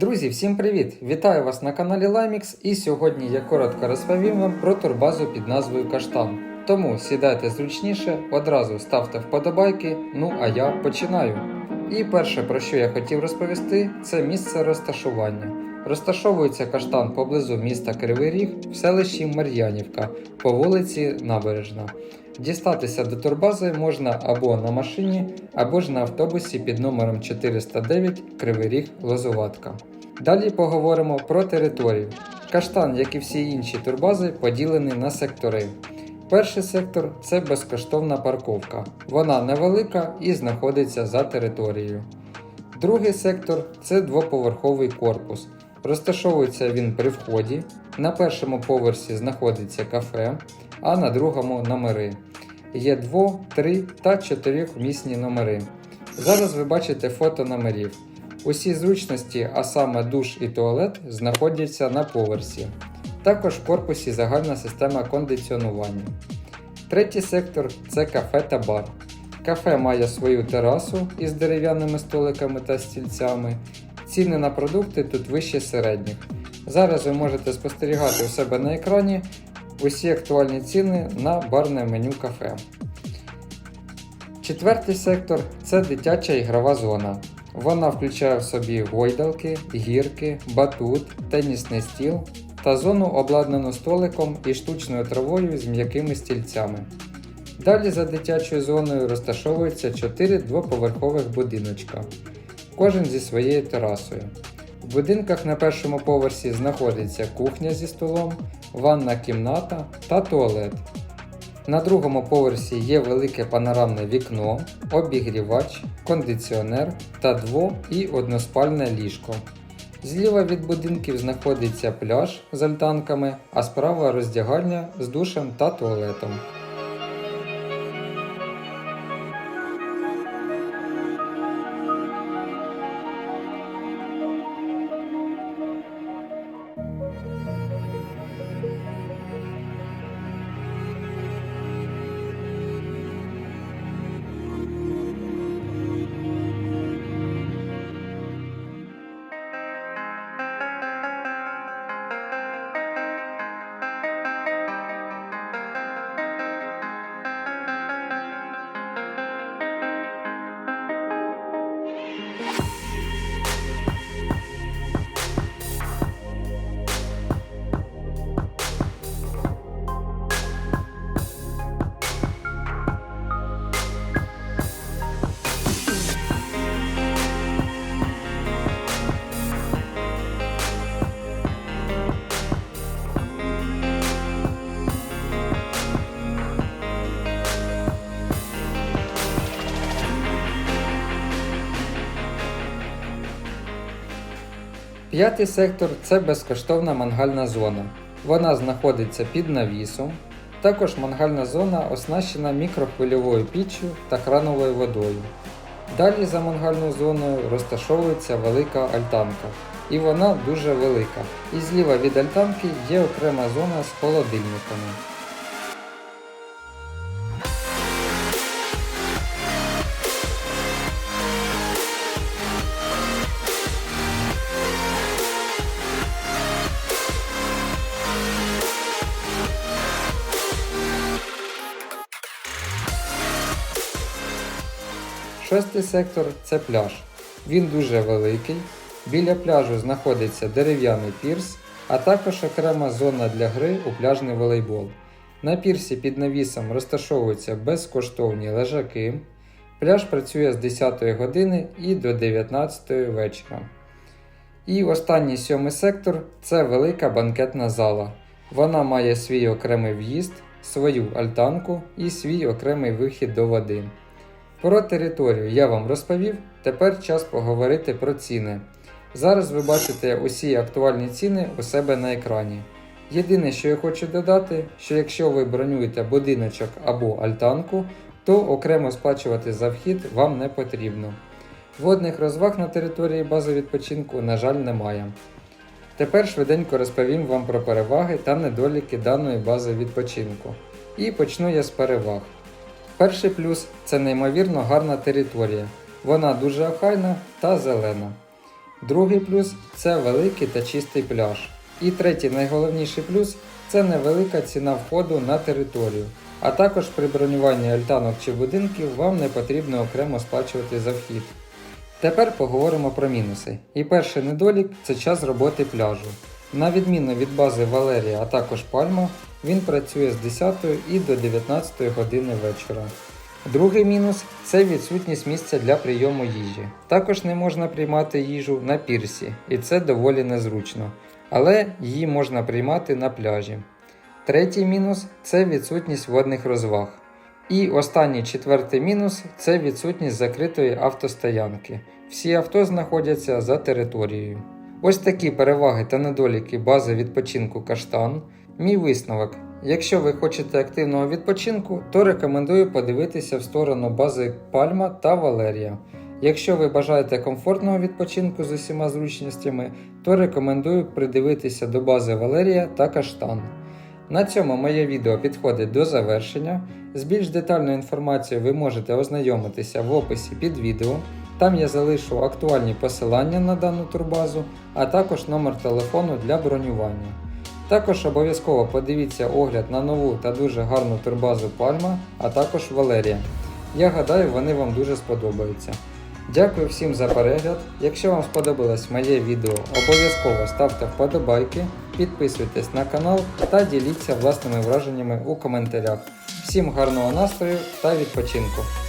Друзі, всім привіт! Вітаю вас на каналі Limix і сьогодні я коротко розповім вам про турбазу під назвою Каштан. Тому сідайте зручніше, одразу ставте вподобайки, ну а я починаю. І перше, про що я хотів розповісти, це місце розташування. Розташовується каштан поблизу міста Кривий Ріг в селищі Мар'янівка по вулиці Набережна. Дістатися до турбази можна або на машині, або ж на автобусі під номером 409 Кривий Ріг Лозуватка. Далі поговоримо про територію. Каштан, як і всі інші турбази, поділений на сектори. Перший сектор це безкоштовна парковка. Вона невелика і знаходиться за територією. Другий сектор це двоповерховий корпус. Розташовується він при вході. На першому поверсі знаходиться кафе, а на другому номери. Є 2, 3 та 4 місні номери. Зараз ви бачите фото номерів. Усі зручності, а саме душ і туалет, знаходяться на поверсі. Також в корпусі загальна система кондиціонування. Третій сектор це кафе та бар. Кафе має свою терасу із дерев'яними столиками та стільцями. Ціни на продукти тут вище середніх. Зараз ви можете спостерігати у себе на екрані усі актуальні ціни на барне меню кафе. Четвертий сектор це дитяча ігрова зона. Вона включає в собі гойдалки, гірки, батут, тенісний стіл та зону обладнану столиком і штучною травою з м'якими стільцями. Далі за дитячою зоною розташовується 4 двоповерхових будиночка, кожен зі своєю терасою. В будинках на першому поверсі знаходиться кухня зі столом, ванна кімната та туалет. На другому поверсі є велике панорамне вікно, обігрівач, кондиціонер та дво- і односпальне ліжко. Зліва від будинків знаходиться пляж з альтанками, а справа роздягальня з душем та туалетом. П'ятий сектор це безкоштовна мангальна зона. Вона знаходиться під навісом. Також мангальна зона оснащена мікрохвильовою піччю та крановою водою. Далі за мангальною зоною розташовується велика альтанка, і вона дуже велика. І зліва від альтанки є окрема зона з холодильниками. Шостий сектор це пляж. Він дуже великий. Біля пляжу знаходиться дерев'яний пірс, а також окрема зона для гри у пляжний волейбол. На пірсі під навісом розташовуються безкоштовні лежаки. Пляж працює з 10 години і до 19 вечора. І останній сьомий сектор це велика банкетна зала. Вона має свій окремий в'їзд, свою альтанку і свій окремий вихід до води. Про територію я вам розповів, тепер час поговорити про ціни. Зараз ви бачите усі актуальні ціни у себе на екрані. Єдине, що я хочу додати, що якщо ви бронюєте будиночок або альтанку, то окремо сплачувати за вхід вам не потрібно. Водних розваг на території бази відпочинку, на жаль, немає. Тепер швиденько розповім вам про переваги та недоліки даної бази відпочинку. І почну я з переваг. Перший плюс це неймовірно гарна територія. Вона дуже охайна та зелена. Другий плюс це великий та чистий пляж. І третій найголовніший плюс це невелика ціна входу на територію. А також при бронюванні альтанок чи будинків вам не потрібно окремо сплачувати за вхід. Тепер поговоримо про мінуси. І перший недолік це час роботи пляжу. На відміну від бази Валерія, а також Пальма, він працює з 10 і до 19 години вечора. Другий мінус це відсутність місця для прийому їжі. Також не можна приймати їжу на пірсі, і це доволі незручно, але її можна приймати на пляжі. Третій мінус це відсутність водних розваг. І останній четвертий мінус це відсутність закритої автостоянки. Всі авто знаходяться за територією. Ось такі переваги та недоліки бази відпочинку Каштан. Мій висновок. Якщо ви хочете активного відпочинку, то рекомендую подивитися в сторону бази Пальма та Валерія. Якщо ви бажаєте комфортного відпочинку з усіма зручностями, то рекомендую придивитися до бази Валерія та Каштан. На цьому моє відео підходить до завершення. З більш детальною інформацією ви можете ознайомитися в описі під відео. Там я залишу актуальні посилання на дану турбазу, а також номер телефону для бронювання. Також обов'язково подивіться огляд на нову та дуже гарну турбазу Пальма, а також Валерія. Я гадаю, вони вам дуже сподобаються. Дякую всім за перегляд. Якщо вам сподобалось моє відео, обов'язково ставте вподобайки, підписуйтесь на канал та діліться власними враженнями у коментарях. Всім гарного настрою та відпочинку!